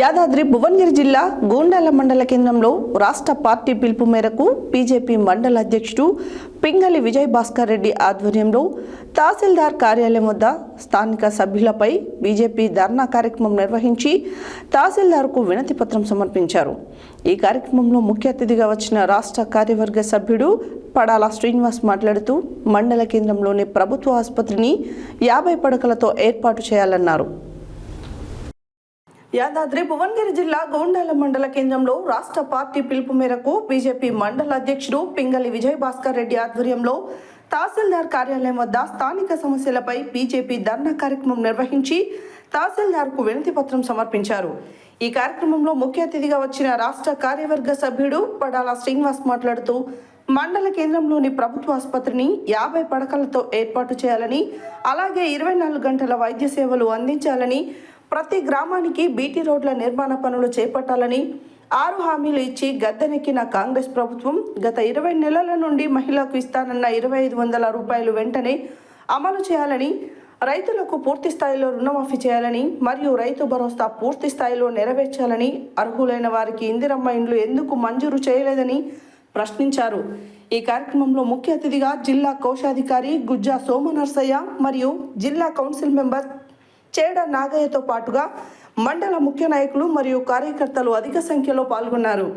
యాదాద్రి భువనగిరి జిల్లా గూండాల మండల కేంద్రంలో రాష్ట్ర పార్టీ పిలుపు మేరకు బీజేపీ మండల అధ్యక్షుడు పింగళి విజయ్ భాస్కర్ రెడ్డి ఆధ్వర్యంలో తహసీల్దార్ కార్యాలయం వద్ద స్థానిక సభ్యులపై బీజేపీ ధర్నా కార్యక్రమం నిర్వహించి తహసీల్దార్కు వినతి పత్రం సమర్పించారు. ఈ కార్యక్రమంలో ముఖ్య అతిథిగా వచ్చిన రాష్ట్ర కార్యవర్గ సభ్యుడు పడాల శ్రీనివాస్ మాట్లాడుతూ మండల కేంద్రంలోని ప్రభుత్వ ఆసుపత్రిని యాభై పడకలతో ఏర్పాటు చేయాలన్నారు. యాదాద్రి భువనగిరి జిల్లా గోండాల మండల కేంద్రంలో రాష్ట్ర పార్టీ పిలుపు మేరకు బీజేపీ మండల అధ్యక్షుడు పింగళి విజయ్ భాస్కర్ రెడ్డి ఆధ్వర్యంలో తహసీల్దార్ కార్యాలయం వద్ద స్థానిక సమస్యలపై బీజేపీ ధర్నా కార్యక్రమం నిర్వహించి తహసీల్దార్కు వినతి పత్రం సమర్పించారు. ఈ కార్యక్రమంలో ముఖ్య అతిథిగా వచ్చిన రాష్ట్ర కార్యవర్గ సభ్యుడు పడాల శ్రీనివాస్ మాట్లాడుతూ మండల కేంద్రంలోని ప్రభుత్వ ఆసుపత్రిని యాభై పడకలతో ఏర్పాటు చేయాలని అలాగే ఇరవై నాలుగు గంటల వైద్య సేవలు అందించాలని ప్రతి గ్రామానికి బీటీ రోడ్ల నిర్మాణ పనులు చేపట్టాలని ఆరు హామీలు ఇచ్చి గద్దెనెక్కిన కాంగ్రెస్ ప్రభుత్వం గత ఇరవై నెలల నుండి మహిళలకు ఇస్తానన్న ఇరవై ఐదు వందల రూపాయలు వెంటనే అమలు చేయాలని రైతులకు పూర్తి స్థాయిలో రుణమాఫీ చేయాలని మరియు రైతు భరోసా పూర్తి స్థాయిలో నెరవేర్చాలని అర్హులైన వారికి ఇందిరమ్మ ఇండ్లు ఎందుకు మంజూరు చేయలేదని ప్రశ్నించారు. ఈ కార్యక్రమంలో ముఖ్య అతిథిగా జిల్లా కోశాధికారి గుజ్జా సోమనర్సయ్య మరియు జిల్లా కౌన్సిల్ మెంబర్ చేడ నాగయ్యతో పాటుగా మండల ముఖ్య నాయకులు మరియు కార్యకర్తలు అధిక సంఖ్యలో పాల్గొన్నారు.